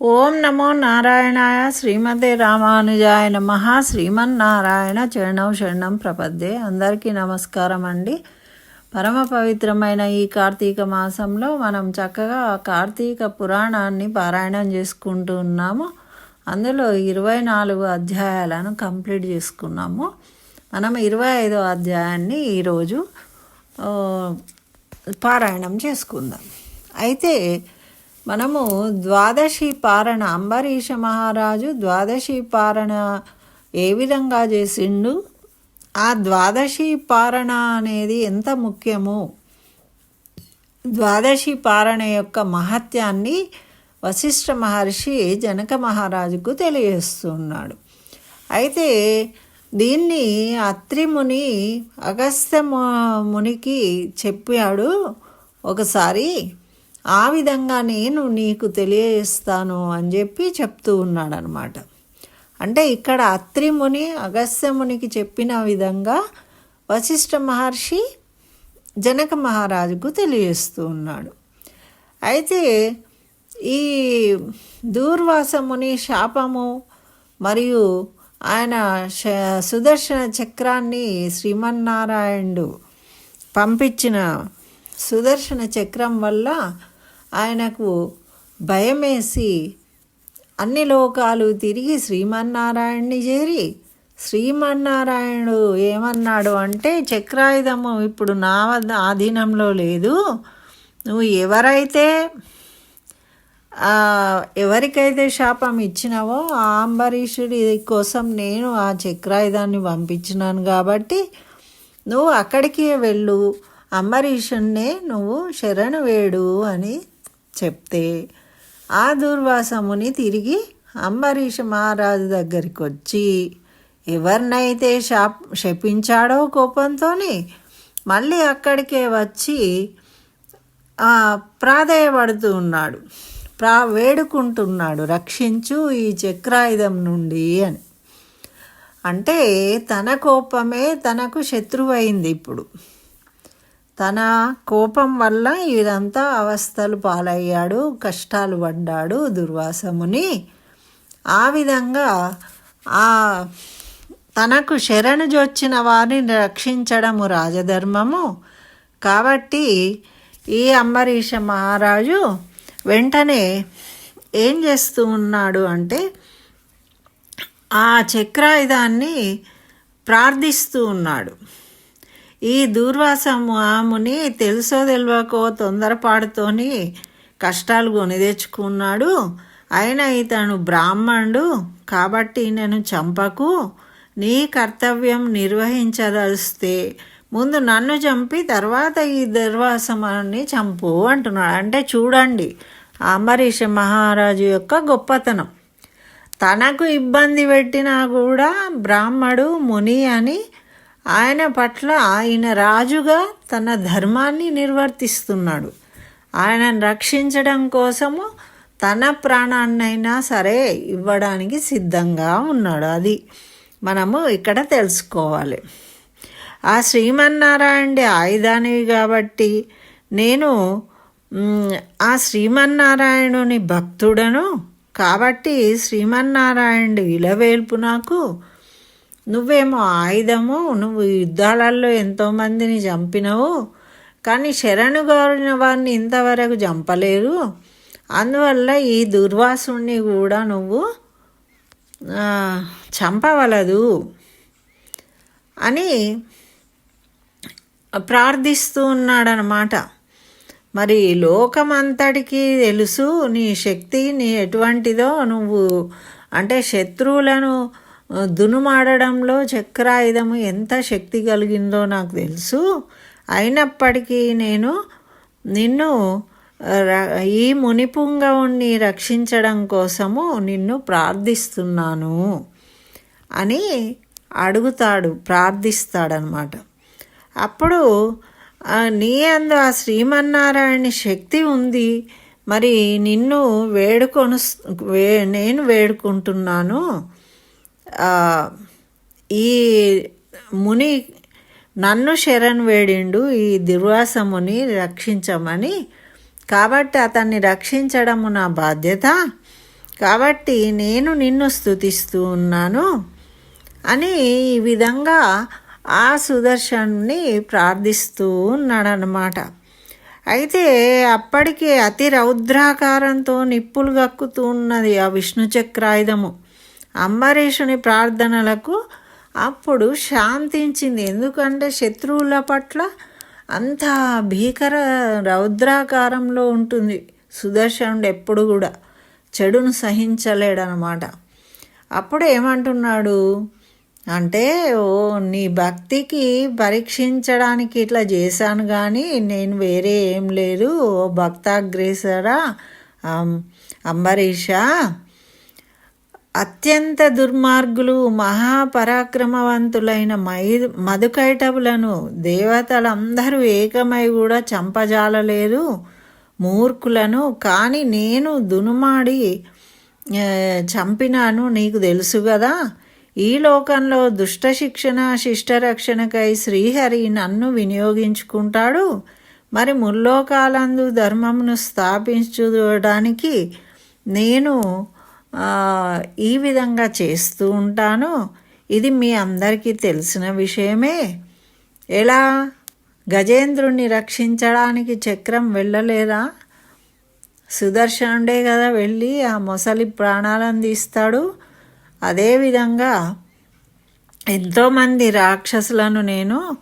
ఓం నమో నారాయణాయ శ్రీమతే రామానుజాయ నమ. శ్రీమన్నారాయణ చరణం శరణం ప్రపద్దే అందరికీ నమస్కారం అండి. పరమ పవిత్రమైన ఈ కార్తీక మాసంలో మనం చక్కగా కార్తీక పురాణాన్ని పారాయణం చేసుకుంటూ ఉన్నాము. అందులో ఇరవై నాలుగు అధ్యాయాలను కంప్లీట్ చేసుకున్నాము. మనం ఇరవై ఐదో అధ్యాయాన్ని ఈరోజు పారాయణం చేసుకుందాం. అయితే మనము ద్వాదశి పారణ అంబరీష మహారాజు ద్వాదశి పారణ ఏ విధంగా చేసిండు? ఆ ద్వాదశి పారణ అనేది ఎంత ముఖ్యము? ద్వాదశి పారణ యొక్క మహత్యాన్ని వశిష్ఠ మహర్షి జనక మహారాజుకు తెలియజేస్తున్నాడు. అయితే దీన్ని అత్రిముని అగస్త్య మునికి చెప్పాడు ఒకసారి. ఆ విధంగా నేను నీకు తెలియజేస్తాను అని చెప్పి చెప్తూ ఉన్నాడనమాట అంటే ఇక్కడ అత్రిముని అగస్త్యమునికి చెప్పిన విధంగా వశిష్ఠ మహర్షి జనక మహారాజుకు తెలియజేస్తూ ఉన్నాడు. అయితే ఈ దూర్వాసముని శాపము మరియు ఆయన సుదర్శన చక్రాన్ని శ్రీమన్నారాయణుడు పంపించిన సుదర్శన చక్రం వల్ల ఆయనకు భయమేసి అన్ని లోకాలు తిరిగి శ్రీమన్నారాయణ్ణి చేరి శ్రీమన్నారాయణుడు ఏమన్నాడు అంటే చక్రాయుధము ఇప్పుడు నా వద్ద ఆధీనంలో లేదు. నువ్వు ఎవరైతే ఎవరికైతే శాపం ఇచ్చినావో ఆ అంబరీషుడి కోసం నేను ఆ చక్రాయుధాన్ని పంపించినాను కాబట్టి నువ్వు అక్కడికే వెళ్ళు. అంబరీషుణ్ణే నువ్వు శరణు వేడు అని చెప్తే ఆ దుర్వాసముని తిరిగి అంబరీష మహారాజు దగ్గరికి వచ్చి ఎవరినైతే శాప్ శపించాడో కోపంతో మళ్ళీ అక్కడికే వచ్చి ప్రాధేయపడుతూ ఉన్నాడు. ప్రా వేడుకుంటున్నాడు రక్షించు ఈ చక్రాయుధం నుండి అని. అంటే తన కోపమే తనకు శత్రువైంది ఇప్పుడు. తన కోపం వల్ల ఇదంతా అవస్థలు పాలయ్యాడు కష్టాలు పడ్డాడు దుర్వాసముని. ఆ విధంగా ఆ తనకు శరణు జొచ్చిన వారిని రక్షించడము రాజధర్మము. కాబట్టి ఈ అంబరీష మహారాజు వెంటనే ఏం చేస్తూ ఉన్నాడు అంటే ఆ చక్రాయుధాన్ని ప్రార్థిస్తూ ఉన్నాడు. ఈ దూర్వాసము ఆముని తెలుసో తెలియకో తొందరపాటుతోని కష్టాలు కొని తెచ్చుకున్నాడు. అయినా ఇతను బ్రాహ్మణుడు కాబట్టి నేను చంపకు. నీ కర్తవ్యం నిర్వహించదలిస్తే ముందు నన్ను చంపి తర్వాత ఈ దుర్వాసమాన్ని చంపు అంటున్నాడు. అంటే చూడండి అంబరీష మహారాజు యొక్క గొప్పతనం. తనకు ఇబ్బంది పెట్టినా కూడా బ్రాహ్మడు ముని అని ఆయన పట్ల ఆయన రాజుగా తన ధర్మాన్ని నిర్వర్తిస్తున్నాడు. ఆయనను రక్షించడం కోసము తన ప్రాణాన్నైనా సరే ఇవ్వడానికి సిద్ధంగా ఉన్నాడు. అది మనము ఇక్కడ తెలుసుకోవాలి. ఆ శ్రీమన్నారాయణుడి ఆయుధానివి కాబట్టి నేను ఆ శ్రీమన్నారాయణుని భక్తుడను కాబట్టి శ్రీమన్నారాయణుడి విలవేల్పు నాకు నువ్వేమో ఆయుధము నువ్వు యుద్ధాలలో ఎంతోమందిని చంపినవు. కానీ శరణు కోరిన వారిని ఇంతవరకు చంపలేరు. అందువల్ల ఈ దుర్వాసుని కూడా నువ్వు చంపవలదు అని ప్రార్థిస్తూ ఉన్నాడనమాట. మరి లోకమంతటికి తెలుసు నీ శక్తి నీ ఎటువంటిదో నువ్వు అంటే శత్రువులను దునుమాడడంలో చక్రాయుధము ఎంత శక్తి కలిగిందో నాకు తెలుసు. అయినప్పటికీ నేను నిన్ను ర- ఈ మునిపుంగవుణ్ణి రక్షించడం కోసము నిన్ను ప్రార్థిస్తున్నాను అని అడుగుతాడు ప్రార్థిస్తాడనమాట. అప్పుడు నీ అందు ఆ శ్రీమన్నారాయణ శక్తి ఉంది. మరి నిన్ను వేడుకొను వే నేను వేడుకుంటున్నాను. ఈ ముని నన్ను శరణ్ వేడిండు ఈ దుర్వాసముని రక్షించమని. కాబట్టి అతన్ని రక్షించడము నా బాధ్యత. కాబట్టి నేను నిన్ను స్థుతిస్తూ ఉన్నాను అని ఈ విధంగా ఆ సుదర్శన్ని ప్రార్థిస్తూ ఉన్నాడనమాట అయితే అప్పటికే అతి రౌద్రాకారంతో నిప్పులు గక్కుతూ ఉన్నది ఆ విష్ణు చక్రాయుధము అంబరీషుని ప్రార్థనలకు అప్పుడు శాంతించింది. ఎందుకంటే శత్రువుల పట్ల అంత భీకర రౌద్రాకారంలో ఉంటుంది. సుదర్శనుడు ఎప్పుడు కూడా చెడును సహించలేడనమాట. అప్పుడు ఏమంటున్నాడు అంటే ఓ నీ భక్తికి పరీక్షించడానికి ఇట్లా చేశాను కానీ నేను వేరే ఏం లేదు. ఓ భక్తాగ్రేసరా అంబరీష అత్యంత దుర్మార్గులు మహాపరాక్రమవంతులైన మై మధుకైటవులను దేవతలందరూ ఏకమై కూడా చంపజాలలేదు. మూర్ఖులను కానీ నేను దునుమాడి చంపినాను నీకు తెలుసు కదా ఈ లోకంలో దుష్ట శిక్షణ శిష్టరక్షణకై శ్రీహరి నన్ను వినియోగించుకుంటాడు. మరి ముల్లోకాలందు ధర్మమును స్థాపించుకోవడానికి నేను ఈ విధంగా చేస్తూ ఉంటాను. ఇది మీ అందరికీ తెలిసిన విషయమే. ఎలా? గజేంద్రుణ్ణి రక్షించడానికి చక్రం వెళ్ళలేదా? సుదర్శనుడే కదా వెళ్ళి ఆ మొసలి ప్రాణాలను తీస్తాడు. అదేవిధంగా ఎంతోమంది రాక్షసులను నేను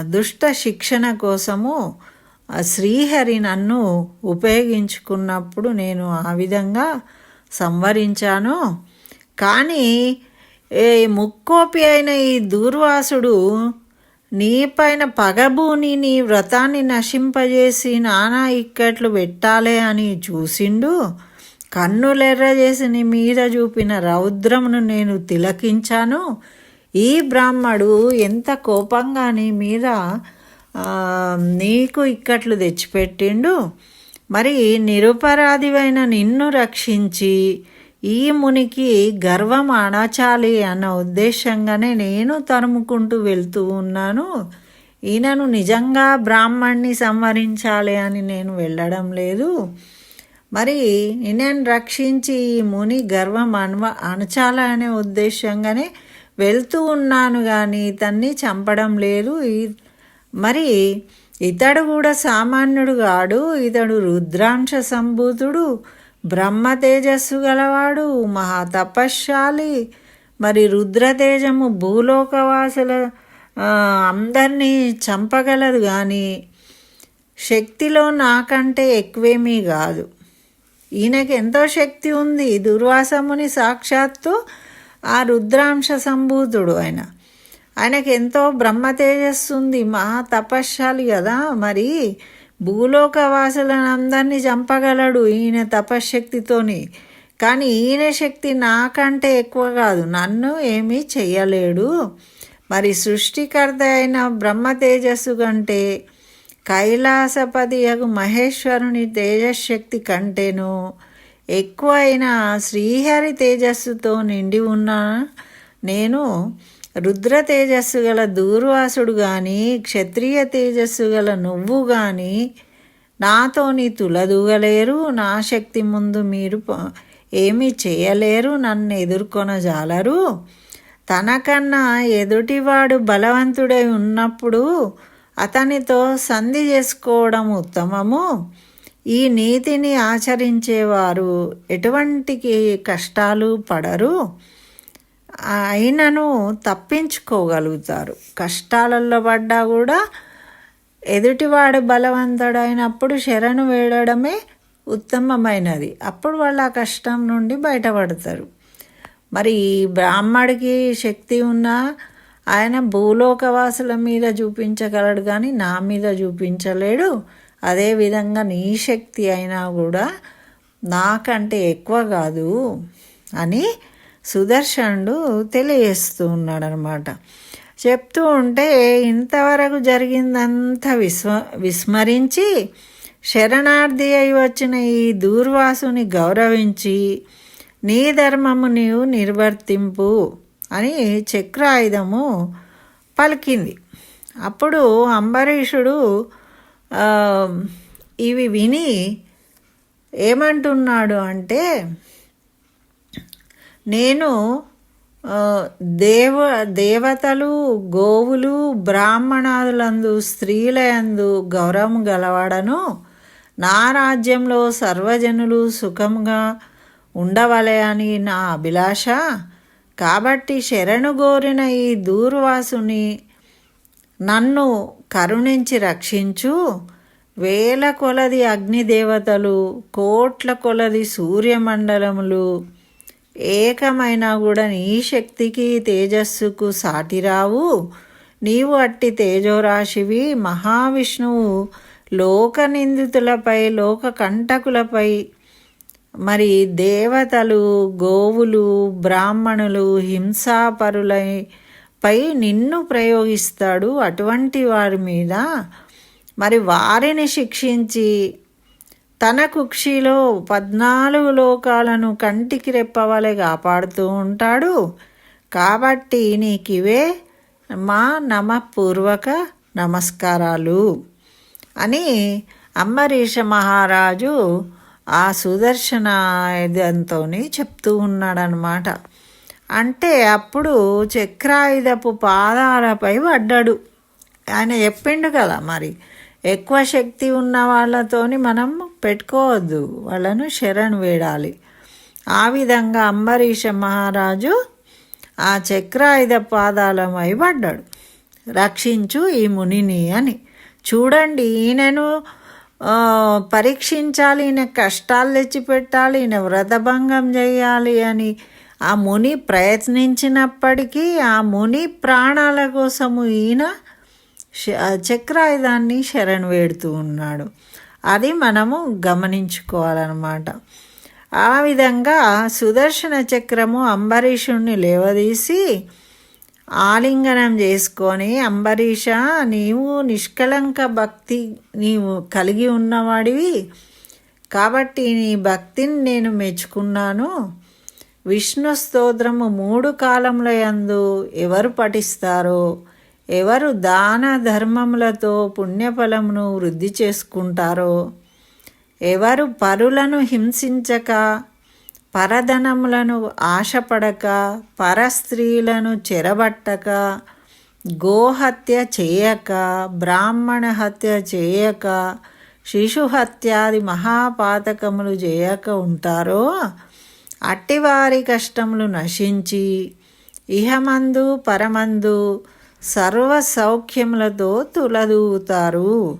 దుష్ట శిక్షణ కోసము శ్రీహరి నన్ను ఉపయోగించుకున్నప్పుడు నేను ఆ విధంగా సంవరించాను. కానీ ఏ ముక్కోపి అయిన ఈ దూర్వాసుడు నీపైన పగబూని నీ వ్రతాన్ని నశింపజేసి నానా ఇక్కట్లు పెట్టాలే అని చూసిండు. కన్నులెర్ర చేసి నీ మీద చూపిన రౌద్రమును నేను తిలకించాను. ఈ బ్రాహ్మడు ఎంత కోపంగా నీ మీద నీకు ఇక్కట్లు తెచ్చిపెట్టిండు. మరి నిరుపరాధివైన నిన్ను రక్షించి ఈ మునికి గర్వం అణచాలి అన్న ఉద్దేశంగానే నేను తరుముకుంటూ వెళ్తూ ఉన్నాను. ఈయనను నిజంగా బ్రాహ్మణ్ణి సంవరించాలి అని నేను వెళ్ళడం లేదు. మరి నేను రక్షించి ఈ ముని గర్వం అణవ అణచాలనే ఉద్దేశంగానే వెళ్తూ ఉన్నాను కానీ ఇతన్ని చంపడం లేదు. మరి ఇతడు కూడా సామాన్యుడు కాడు ఇతడు రుద్రాంశ సంభూతుడు బ్రహ్మ తేజస్సు గలవాడు మహా తపశ్శాలి మరి రుద్రతేజము భూలోకవాసుల అందరినీ చంపగలదు కానీ శక్తిలో నాకంటే ఎక్కువేమీ కాదు ఈయనకి ఎంతో శక్తి ఉంది దుర్వాసముని సాక్షాత్తు ఆ రుద్రాంశ సంభూతుడు ఆయన. ఆయనకు ఎంతో బ్రహ్మ తేజస్సు ఉంది మహా తపశ్శాలి కదా మరి. భూలోక వాసులను అందరినీ చంపగలడు ఈయన తపశ్శక్తితోని. కానీ ఈయన శక్తి నాకంటే ఎక్కువ కాదు నన్ను ఏమీ చెయ్యలేడు. మరి సృష్టికర్త అయిన బ్రహ్మ తేజస్సు కంటే కైలాసపతి యగు మహేశ్వరుని తేజశక్తి కంటేను ఎక్కువైన శ్రీహరి తేజస్సుతో నిండి ఉన్న నేను రుద్ర తేజస్సు గల దూర్వాసుడు కానీ క్షత్రియ తేజస్సు గల నువ్వు కానీ నాతోని తులదూగలేరు నా శక్తి ముందు మీరు ఏమీ చేయలేరు నన్ను ఎదుర్కొనజాలరు. తనకన్నా ఎదుటివాడు బలవంతుడై ఉన్నప్పుడు అతనితో సంధి చేసుకోవడం ఉత్తమము. ఈ నీతిని ఆచరించేవారు ఎటువంటి కష్టాలు పడరు. అయినను తప్పించుకోగలుగుతారు. కష్టాలలో పడ్డా కూడా ఎదుటివాడు బలవంతుడైనప్పుడు శరణు వేడడమే ఉత్తమమైనది. అప్పుడు వాళ్ళు ఆ కష్టం నుండి బయటపడతారు. మరి బ్రాహ్మడికి శక్తి ఉన్నా ఆయన భూలోకవాసుల మీద చూపించగలడు కానీ నా మీద చూపించలేడు. అదేవిధంగా నీ శక్తి అయినా కూడా నాకంటే ఎక్కువ కాదు అని సుదర్శనుడు తెలియజేస్తూ ఉన్నాడనమాట. చెప్తూ ఉంటే ఇంతవరకు జరిగిందంతా విస్మ విస్మరించి శరణార్థి అయి వచ్చిన ఈ దూర్వాసుని గౌరవించి నీ ధర్మము నీవు నిర్వర్తింపు అని చక్రాయుధము పలికింది. అప్పుడు అంబరీషుడు ఇవి విని ఏమంటున్నాడు అంటే నేను దేవ దేవతలు గోవులు బ్రాహ్మణాదులందు స్త్రీలయందు గౌరవం గలవాడను నా రాజ్యంలో సర్వజనులు సుఖంగా ఉండవలే అని నా అభిలాష. కాబట్టి శరణు గోరిన ఈ దూర్వాసుని నన్ను కరుణించి రక్షించు. వేల కొలది అగ్నిదేవతలు కోట్ల కొలది సూర్యమండలములు ఏకమైనా కూడా నీ శక్తికి తేజస్సుకు సాటిరావు. నీవు అట్టి తేజోరాశివి మహావిష్ణువు. లోక నిందితులపై లోక కంటకులపై మరి దేవతలు గోవులు బ్రాహ్మణులు హింసాపరులై పై నిన్ను ప్రయోగిస్తాడు అటువంటి వారి మీద. మరి వారిని శిక్షించి తన కుక్షిలో పద్నాలుగు లోకాలను కంటికి రెప్పవలె కాపాడుతూ ఉంటాడు. కాబట్టి నీకివే మా నమపూర్వక నమస్కారాలు అని అంబరీష మహారాజు ఆ సుదర్శన ఇదంతో చెప్తూ ఉన్నాడనమాట అంటే అప్పుడు చక్రాయుధపు పాదాలపై పడ్డాడు. ఆయన చెప్పిండు కదా మరి. ఎక్కువ శక్తి ఉన్న వాళ్ళతోని మనం పెట్టుకోవద్దు. వాళ్ళను శరణ్ వేడాలి. ఆ విధంగా అంబరీష మహారాజు ఆ చక్రాయుధ పాదాలమై పడ్డాడు. రక్షించు ఈ మునిని అని. చూడండి ఈయనను పరీక్షించాలి ఈయన కష్టాలు తెచ్చిపెట్టాలి ఈయన వ్రతభంగం చేయాలి అని ఆ ముని ప్రయత్నించినప్పటికీ ఆ ముని ప్రాణాల కోసము ఈయన చక్రాయుధాన్ని శరణ్ వేడుతూ ఉన్నాడు. అది మనము గమనించుకోవాలన్నమాట. ఆ విధంగా సుదర్శన చక్రము అంబరీషుణ్ణి లేవదీసి ఆలింగనం చేసుకొని అంబరీష నీవు నిష్కళంక భక్తి నీవు కలిగి ఉన్నవాడివి కాబట్టి నీ భక్తిని నేను మెచ్చుకున్నాను. విష్ణు స్తోత్రము మూడు కాలముల యందు ఎవరు పఠిస్తారో? ఎవరు దాన ధర్మములతో పుణ్యఫలమును వృద్ధి చేసుకుంటారో ఎవరు పరులను హింసించక పరధనములను ఆశపడక పరస్త్రీలను చెరబట్టక గోహత్య చేయక బ్రాహ్మణ హత్య చేయక శిశుహత్యాది మహాపాతకములు చేయక ఉంటారో అట్టివారి కష్టములు నశించి ఇహమందు పరమందు సర్వ సౌఖ్యములతో తులదూతారు.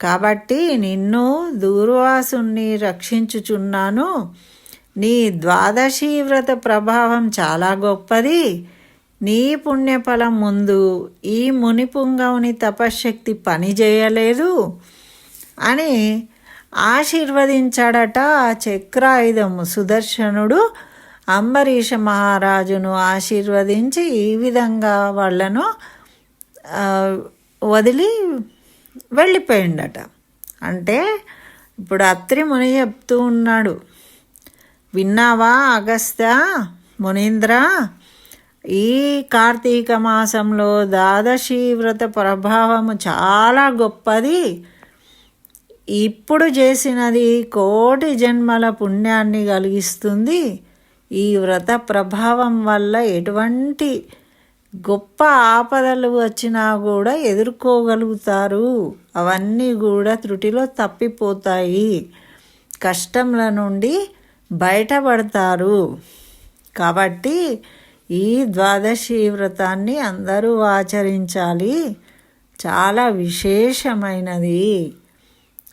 కాబట్టి నిన్ను దూర్వాసుని రక్షించుచున్నాను. నీ ద్వాదశీ వ్రత ప్రభావం చాలా గొప్పది. నీ పుణ్యఫలం ముందు ఈ మునిపుంగవుని తపశ్శక్తి పని చేయలేదు అని ఆశీర్వదించాడట చక్రాయుధము సుదర్శనుడు. అంబరీష మహారాజును ఆశీర్వదించి ఈ విధంగా వాళ్ళను వదిలి వెళ్ళిపోయిండట. అంటే ఇప్పుడు అత్రి ముని చెప్తూ ఉన్నాడు విన్నావా అగస్త్య మునీంద్ర? ఈ కార్తీక మాసంలో ద్వాదశి వ్రత ప్రభావము చాలా గొప్పది. ఇప్పుడు చేసినది కోటి జన్మల పుణ్యాన్ని కలిగిస్తుంది. ఈ వ్రత ప్రభావం వల్ల ఎటువంటి గొప్ప ఆపదలు వచ్చినా కూడా ఎదుర్కోగలుగుతారు. అవన్నీ కూడా త్రుటిలో తప్పిపోతాయి. కష్టంల నుండి బయటపడతారు. కాబట్టి ఈ ద్వాదశి వ్రతాన్ని అందరూ ఆచరించాలి. చాలా విశేషమైనది.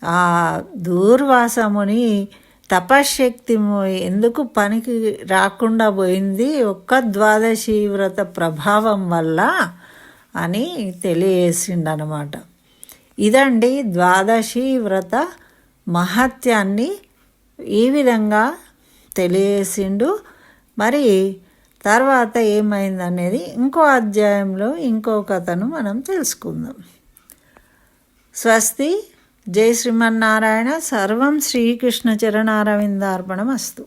ఆ దూర్వాసముని తపశ్శక్తి ఎందుకు పనికి రాకుండా పోయింది? ఒక్క ద్వాదశి వ్రత ప్రభావం వల్ల అని తెలియజేసిండనమాట ఇదండి ద్వాదశి వ్రత మహత్యాన్ని ఈ విధంగా తెలియజేసిండు. మరి తర్వాత ఏమైందనేది ఇంకో అధ్యాయంలో ఇంకో కథను మనం తెలుసుకుందాం. స్వస్తి జై శ్రీమన్నారాయణ. సర్వం శ్రీకృష్ణ చరణారవిందార్పణమస్తు